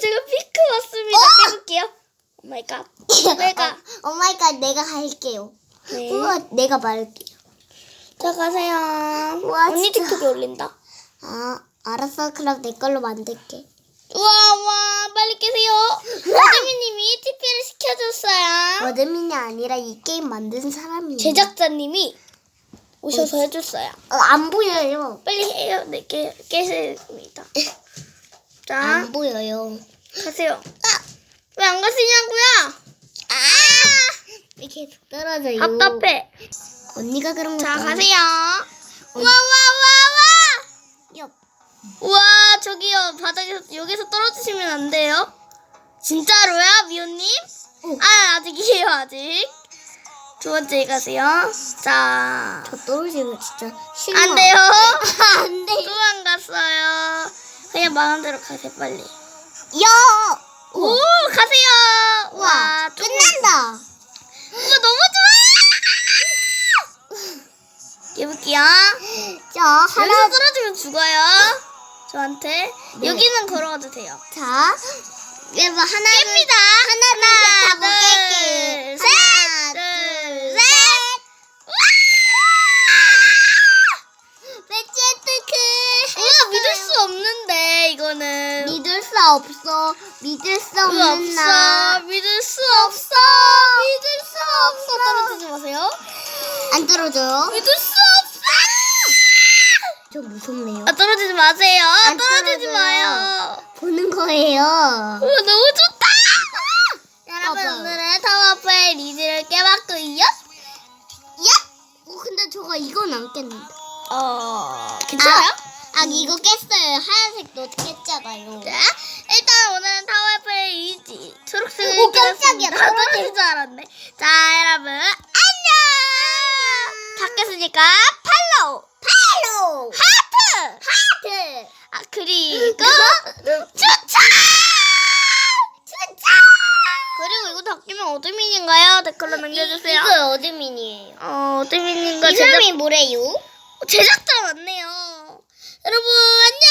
제가 피크 왔습니다. 빼볼게요. 오 마이 갓. 내가. 어, 오마이 갓 내가 할게요. 네. 우와 내가 말할게요. 자, 가세요. 우와, 언니 진짜. 틱톡에 올린다. 아 알았어 그럼 내 걸로 만들게. 우와, 우와, 빨리 깨세요. 어드미님이 TP를 시켜줬어요. 어드민이 아니라 이 게임 만든 사람이에요. 제작자님이 오셔서 해줬어요. 어, 안 보여요. 빨리 해요. 네, 깨, 깨십니다. 자, 안 보여요. 가세요. 왜 안 가시냐고요? 아 이렇게 떨어져요. 답답해. 언니가 그런 거. 자, 가세요. 와, 와, 와, 와! 옆. 우와, 저기요. 바닥에서, 여기서 떨어지시면 안 돼요. 진짜로요, 미호님? 아, 아직이에요, 아직. 두 번째 가세요. 자, 저 떨어지면 진짜 실망. 안 돼요. 안 돼. 또안 갔어요. 그냥 마음 대로 가세요, 빨리. 야. 오, 가세요. 와 끝난다. 우와, 너무 좋아! 해볼게요. 자 여기서 하나. 떨어지면 죽어요. 저한테. 네. 여기는 걸어가도 돼요. 자. 여러분 하나. 깹니다. 하나 하나, 둘셋 둘, 셋. 하나 둘, 둘 셋. 배치트크. 우와, 믿을 수 없는데, 이거는. 믿을 수 없어. 믿을 수 없는 나. 없어. 믿을 수 없어. 믿을 수 없어. 떨어지지 마세요. 안 떨어져요? 믿을 수 없어. 좀 무섭네요. 아, 떨어지지 마세요. 안 떨어지지 떨어져요. 마요. 보는 거예요. 우와, 너무 좋다. 여러분, 봐봐. 오늘은 타워파의 리즈를 깨봤고요. 야! 어, 근데 저거 이건 안 깼는데. 어, 괜찮아요? 아, 이거 깼어요. 하얀색도 깼잖아요. 자, 일단 오늘은 타워파의 리즈 초록색을 오, 깜짝이야. 깨봤습니다. 떨어질 줄 알았네. 자, 여러분, 안녕! 다 깼으니까 팔로우, 팔로! 하트! 하트! 아, 그리고 추천! 추천! 그리고 이거 다 끼면 어드민인가요? 댓글로 남겨주세요. 이거 어드민이에요. 어, 어드민인가 이 제작, 뭐래요? 제작자 맞네요. 여러분, 안녕!